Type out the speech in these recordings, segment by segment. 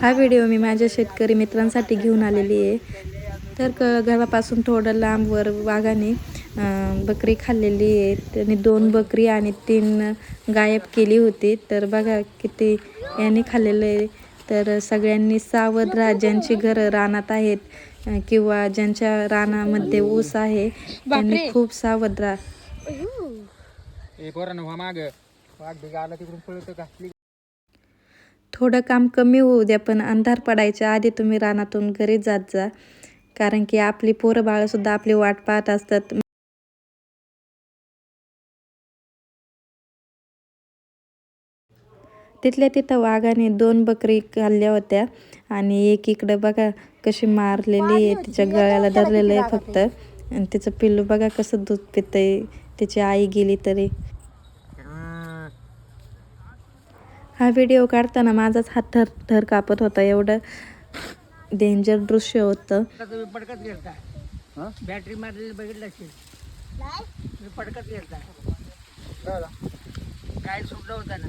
हा व्हिडिओ मी माझ्या शेतकरी मित्रांसाठी घेऊन आलेली आहे. तर क घरापासून थोडं लांबवर वाघाने बकरी खाल्लेली आहे. त्याने दोन बकरी आणि तीन गायब केली होती. तर बघा किती यांनी खाल्लेलं आहे. तर सगळ्यांनी सावध राहा. ज्यांची घरं रानात आहेत किंवा ज्यांच्या रानामध्ये ऊस आहे त्यांनी खूप सावध राहा. माग. तिकडून पळतो का? थोडं काम कमी होऊ द्या पण अंधार पडायच्या आधी तुम्ही रानातून घरी जात जा. कारण की आपली पोरं बाळंसुद्धा आपली वाट पाहत असतात. तिथल्या तिथं वाघाने दोन बकरी खाल्ल्या होत्या आणि एक इकडं बघा कशी मारलेली आहे. तिच्या गळ्याला धरलेलं आहे फक्त. आणि तिचं पिल्लू बघा कसं दूध पितंय. तिची आई गेली तरी. हा व्हिडिओ काढताना माझाच हात थर थर कापत होता. एवढं डेंजर दृश्य होतं. तुम्ही पडकत गेलता. बॅटरी मारलेली बघितलं असेल. तुम्ही पडकत गेलता. काय सुटलं होता ना?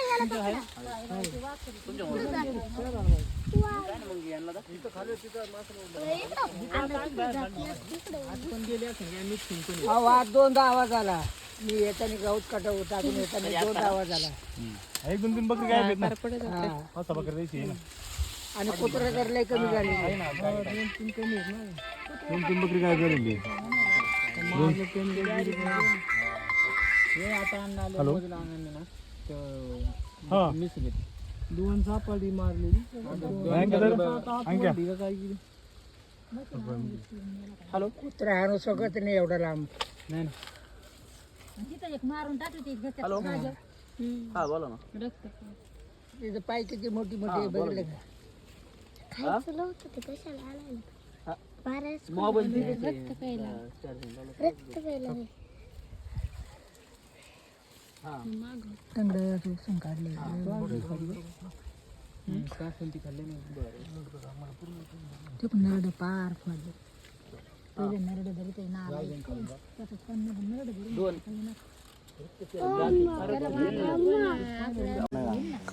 अहो आज दोनदा आवाज आला. मी येताना गवत काटा होता अजून येताना दोनदा आवाज आला. एक दोन तीन बकरी हा. आहे ना. आणि कुत्रा तर लय कमी झाले. दोन तीन बकरी काय झालेली हॅलो. हा. दोन सापाडी मारलेली. हॅलो? कुत्रा हाणू शकत नाही एवढा लांब. नाही ना हॅलो? हा बोला ना. तिथं पाय किती मोठी मोठी बघितलं का? टंगडं ते पण नरड पार फोडले पहिले नरड धरी ते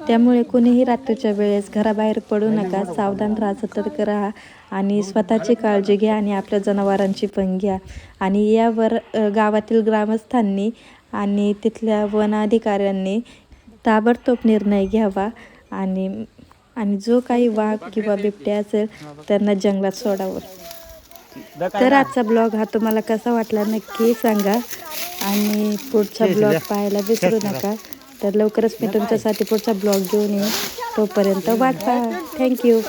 त्यामुळे कोणीही रात्रीच्या वेळेस घराबाहेर पडू नका. सावधान राहा सतर्क राहा आणि स्वतःची काळजी घ्या आणि आपल्या जनावरांची पण घ्या. आणि यावर गावातील ग्रामस्थांनी आणि तिथल्या वन अधिकाऱ्यांनी ताबडतोब निर्णय घ्यावा आणि आणि जो काही वाघ किंवा बिबट्या असेल त्यांना जंगलात सोडावं. तर आजचा ब्लॉग हा तुम्हाला कसा वाटला नक्की सांगा. आणि पुढचा ब्लॉग पाहायला विसरू नका. तर लवकरच मी तुमच्यासाठी पुढचा ब्लॉग घेऊन येईन. तोपर्यंत वाट पहा. थँक्यू